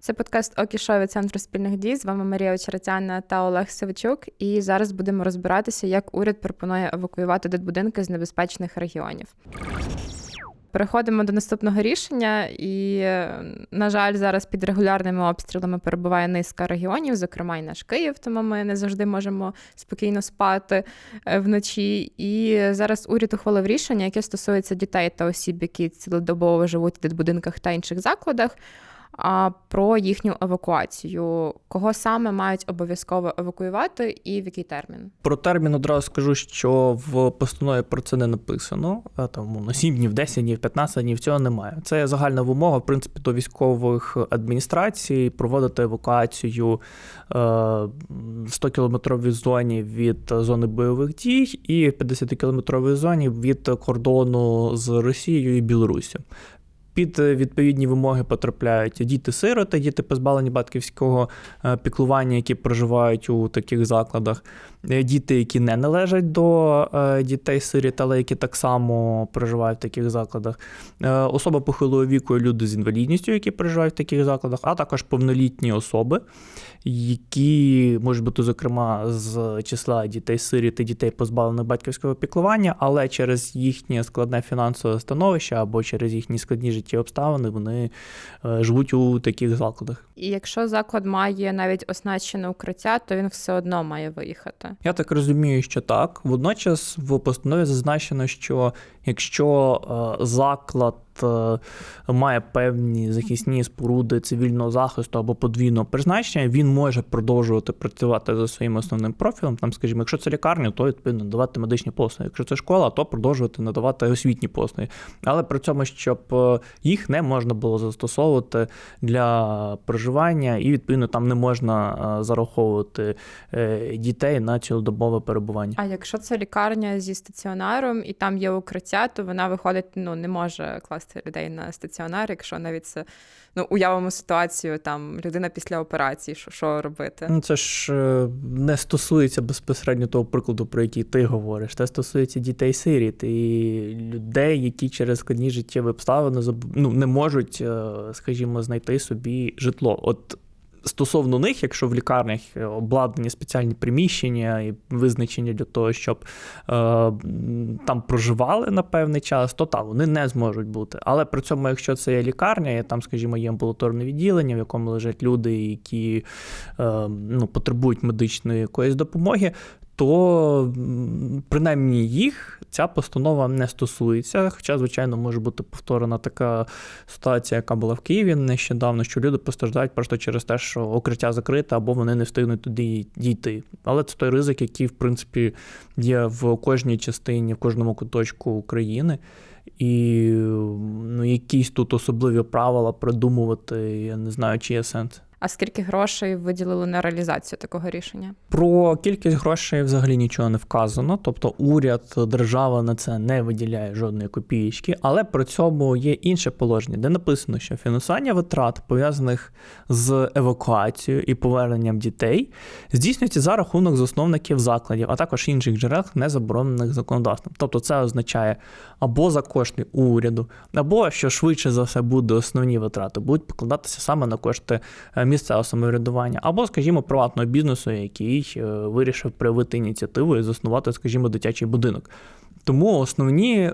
Це подкаст Окішо від Центру спільних дій. З вами Марія Очеретяна та Олег Савичук. І зараз будемо розбиратися, як уряд пропонує евакуювати дитбудинки з небезпечних регіонів. Переходимо до наступного рішення, і, на жаль, зараз під регулярними обстрілами перебуває низка регіонів, зокрема і наш Київ, тому ми не завжди можемо спокійно спати е, вночі. І зараз уряд ухвалив рішення, яке стосується дітей та осіб, які цілодобово живуть в дитбудинках та інших закладах. А про їхню евакуацію, кого саме мають обов'язково евакуювати, і в який термін? Про термін одразу скажу, що в постанові про це не написано. А, Там на 7 днів, 10 днів, 15 днів цього немає. Це загальна вимога, в принципі, до військових адміністрацій проводити евакуацію е, 100-кілометровій зоні від зони бойових дій і 50-кілометровій зоні від кордону з Росією і Білоруссю. Під відповідні вимоги потрапляють діти-сироти, діти позбавлені батьківського е, піклування, які проживають у таких закладах, е, діти, які не належать до е, дітей-сиріт, але які так само проживають в таких закладах, особи похилого віку, люди з інвалідністю, які проживають в таких закладах, а також повнолітні особи, які можуть бути, зокрема, з числа дітей-сиріт і дітей позбавлених батьківського піклування, але через їхнє складне фінансове становище або через їхні складні життєві обставини вони е, живуть у таких закладах. І якщо заклад має навіть оснащене укриття, то він все одно має виїхати. Я так розумію, що так. Водночас в постанові зазначено, що якщо е, заклад має певні захисні споруди цивільного захисту або подвійного призначення, він може продовжувати працювати за своїм основним профілем. Там, скажімо, якщо це лікарня, то відповідно надавати медичні послуги. Якщо це школа, то продовжувати надавати освітні послуги. Але при цьому, щоб е, їх не можна було застосовувати для проживання, і відповідно там не можна зараховувати дітей на цілодобове перебування. А якщо це лікарня зі стаціонаром і там є укриття, то вона виходить, ну не може класти людей на стаціонар, якщо навіть це ну уявимо ситуацію, там людина після операції, що що робити? Ну це ж е, не стосується безпосередньо того прикладу, про який ти говориш. Це стосується дітей сиріт і людей, які через складні життєві обставини ну, не можуть, е, скажімо, знайти собі житло. От Стосовно них, якщо в лікарнях обладнані спеціальні приміщення і визначення для того, щоб е, там проживали на певний час, то так, вони не зможуть бути. Але при цьому, якщо це є лікарня, і там, скажімо, є амбулаторне відділення, в якому лежать люди, які е, ну, потребують медичної якоїсь допомоги, то принаймні їх ця постанова не стосується. Хоча, звичайно, може бути повторена така ситуація, яка була в Києві нещодавно, що люди постраждають просто через те, що укриття закрите або вони не встигнуть туди дійти. Але це той ризик, який, в принципі, є в кожній частині, в кожному куточку України. І ну, якісь тут особливі правила придумувати, я не знаю, чи є сенс. А скільки грошей виділили на реалізацію такого рішення? Про кількість грошей взагалі нічого не вказано. Тобто уряд, держава на це не виділяє жодної копієчки, але при цьому є інше положення, де написано, що фінансування витрат пов'язаних з евакуацією і поверненням дітей здійснюється за рахунок засновників закладів, а також інших джерел, не заборонених законодавством. Тобто, це означає або за кошти уряду, або що швидше за все буде основні витрати, будуть покладатися саме на кошти е, місцевого самоврядування, або, скажімо, приватного бізнесу, який е, вирішив проявити ініціативу і заснувати, скажімо, дитячий будинок. Тому основні е,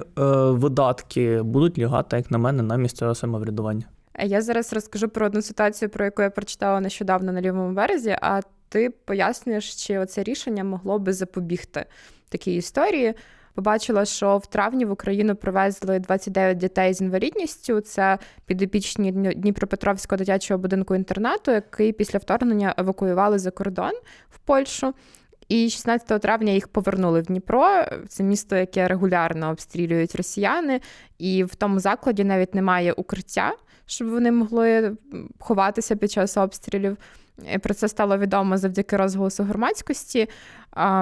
видатки будуть лягати, як на мене, на місцеве самоврядування. Я зараз розкажу про одну ситуацію, про яку я прочитала нещодавно на лівому березі. А ти пояснюєш, чи оце рішення могло би запобігти такій історії. Побачила, що в травні в Україну привезли 29 дітей з інвалідністю. Це підопічні Дніпропетровського дитячого будинку інтернату, який після вторгнення евакуювали за кордон в Польщу. І 16 травня їх повернули в Дніпро. Це місто, яке регулярно обстрілюють росіяни, і в тому закладі навіть немає укриття, щоб вони могли ховатися під час обстрілів. Про це стало відомо завдяки розголосу громадськості.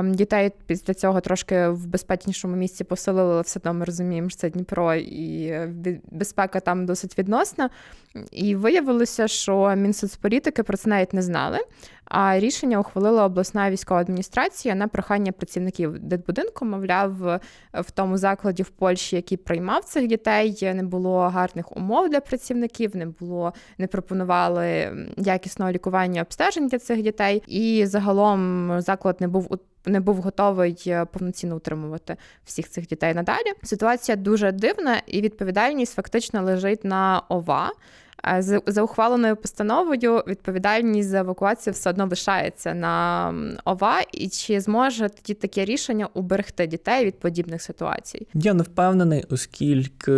Дітей після цього трошки в безпечнішому місці поселили, але все одно ми розуміємо, що це Дніпро, і безпека там досить відносна. І виявилося, що Мінсоцполітики про це навіть не знали. А рішення ухвалила обласна військова адміністрація на прохання працівників дитбудинку. Мовляв, в тому закладі в Польщі, який приймав цих дітей, не було гарних умов для працівників, не було, не пропонували якісного лікування обстежень для цих дітей. І загалом заклад не був не був готовий е, повноцінно утримувати всіх цих дітей надалі. Ситуація дуже дивна, і відповідальність фактично лежить на ОВА. За, за ухваленою постановою відповідальність за евакуацію все одно лишається на ОВА, і чи зможе тоді таке рішення уберегти дітей від подібних ситуацій? Я не впевнений, оскільки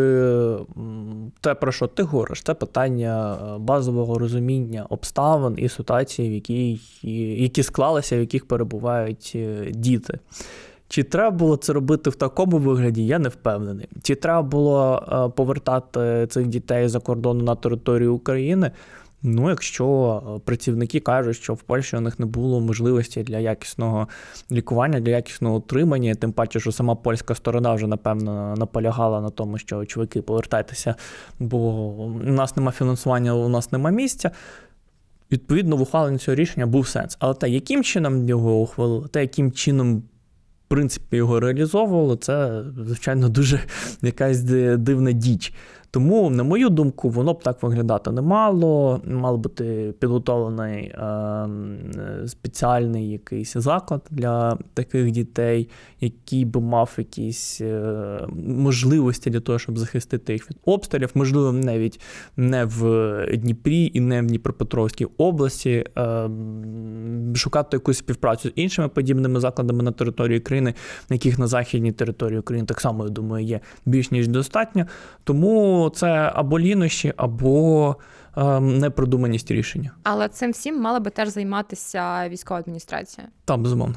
те, про що ти говориш, це питання е, базового розуміння обставин і ситуації, в якій, які склалися, в яких перебувають е, діти. Чи треба було це робити в такому вигляді, я не впевнений. Чи треба було е, повертати цих дітей за кордону на територію України? Ну, якщо е, працівники кажуть, що в Польщі у них не було можливості для якісного лікування, для якісного утримання, тим паче, що сама польська сторона вже напевно наполягала на тому, що чуваки, повертайтеся, бо у нас нема фінансування, у нас нема місця. Відповідно, в ухваленні цього рішення був сенс. Але те, яким чином його ухвалили, те, яким чином. Принципі, його реалізовували, це, звичайно, дуже якась дивна діч. Тому, на мою думку, воно б так виглядати не мало. Мав бути підготовлений е, е, спеціальний якийсь заклад для таких дітей, який би мав якісь е, можливості для того, щоб захистити їх від обстрілів. Можливо, навіть не в Дніпрі і не в Дніпропетровській області. Е, шукати якусь співпрацю з іншими подібними закладами на території країни, яких на західній території України так само, я думаю, є більш ніж достатньо. Тому це або лінощі, або ем, непродуманість рішення. Але цим всім мала би теж займатися військова адміністрація. Там, безумовно.